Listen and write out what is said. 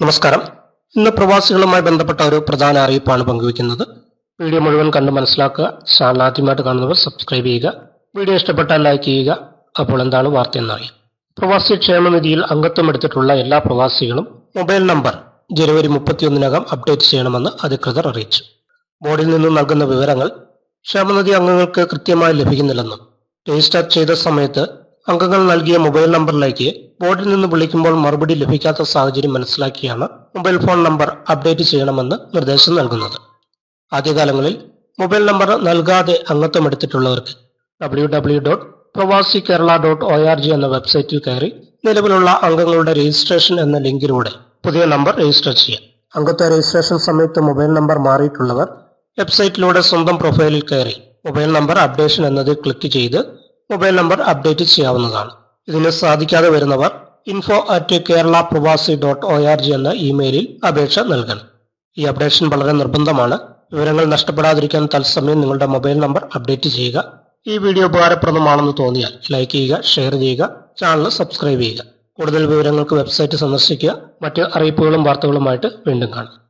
നമസ്കാരം. ഇന്ന് പ്രവാസികളുമായി ബന്ധപ്പെട്ട ഒരു പ്രധാന അറിയിപ്പാണ് പങ്കുവയ്ക്കുന്നത്. വീഡിയോ മുഴുവൻ കണ്ട് മനസ്സിലാക്കുക. ചാനൽ ആദ്യമായിട്ട് കാണുന്നവർ സബ്സ്ക്രൈബ് ചെയ്യുക. വീഡിയോ ഇഷ്ടപ്പെട്ടാൽ ലൈക്ക് ചെയ്യുക. അപ്പോൾ എന്താണ് വാർത്ത എന്നറിയാം. പ്രവാസി ക്ഷേമനിധിയിൽ അംഗത്വം എടുത്തിട്ടുള്ള എല്ലാ പ്രവാസികളും മൊബൈൽ നമ്പർ ജനുവരി മുപ്പത്തിയൊന്നിനകം അപ്ഡേറ്റ് ചെയ്യണമെന്ന് അധികൃതർ അറിയിച്ചു. ബോർഡിൽ നിന്നും നൽകുന്ന വിവരങ്ങൾ ക്ഷേമനിധി അംഗങ്ങൾക്ക് കൃത്യമായി ലഭിക്കുന്നില്ലെന്നും രജിസ്റ്റർ ചെയ്ത സമയത്ത് അംഗങ്ങൾ നൽകിയ മൊബൈൽ നമ്പറിലേക്ക് ബോർഡിൽ നിന്ന് വിളിക്കുമ്പോൾ മറുപടി ലഭിക്കാത്ത സാഹചര്യം മനസ്സിലാക്കിയാണ് മൊബൈൽ ഫോൺ നമ്പർ അപ്ഡേറ്റ് ചെയ്യണമെന്ന് നിർദ്ദേശം നൽകുന്നത്. ആദ്യകാലങ്ങളിൽ മൊബൈൽ നമ്പർ നൽകാതെ അംഗത്വം എടുത്തിട്ടുള്ളവർക്ക് W W dot Pravasi Kerala dot O R G എന്ന വെബ്സൈറ്റിൽ കയറി നിലവിലുള്ള അംഗങ്ങളുടെ രജിസ്ട്രേഷൻ എന്ന ലിങ്കിലൂടെ പുതിയ നമ്പർ രജിസ്റ്റർ ചെയ്യാം. അംഗത്വ രജിസ്ട്രേഷൻ സമയത്ത് മൊബൈൽ നമ്പർ മാറിയിട്ടുള്ളവർ വെബ്സൈറ്റിലൂടെ സ്വന്തം പ്രൊഫൈലിൽ കയറി മൊബൈൽ നമ്പർ അപ്ഡേഷൻ എന്നത് ക്ലിക്ക് ചെയ്ത് മൊബൈൽ നമ്പർ അപ്ഡേറ്റ് ചെയ്യാവുന്നതാണ്. ഇതിന് സാധിക്കാതെ വരുന്നവർ ഇൻഫോ അറ്റ് കേരള പ്രവാസി ഡോട്ട് ഒ ആർ ജി എന്ന ഇമെയിലിൽ അപേക്ഷ നൽകണം. ഈ അപ്ഡേഷൻ വളരെ നിർബന്ധമാണ്. വിവരങ്ങൾ നഷ്ടപ്പെടാതിരിക്കാൻ തത്സമയം നിങ്ങളുടെ മൊബൈൽ നമ്പർ അപ്ഡേറ്റ് ചെയ്യുക. ഈ വീഡിയോ ഉപകാരപ്രദമാണെന്ന് തോന്നിയാൽ ലൈക്ക് ചെയ്യുക ഷെയർ ചെയ്യുക ചാനൽ സബ്സ്ക്രൈബ് ചെയ്യുക. കൂടുതൽ വിവരങ്ങൾക്ക് വെബ്സൈറ്റ് സന്ദർശിക്കുക. മറ്റ് അറിയിപ്പുകളും വാർത്തകളുമായിട്ട് വീണ്ടും കാണാം.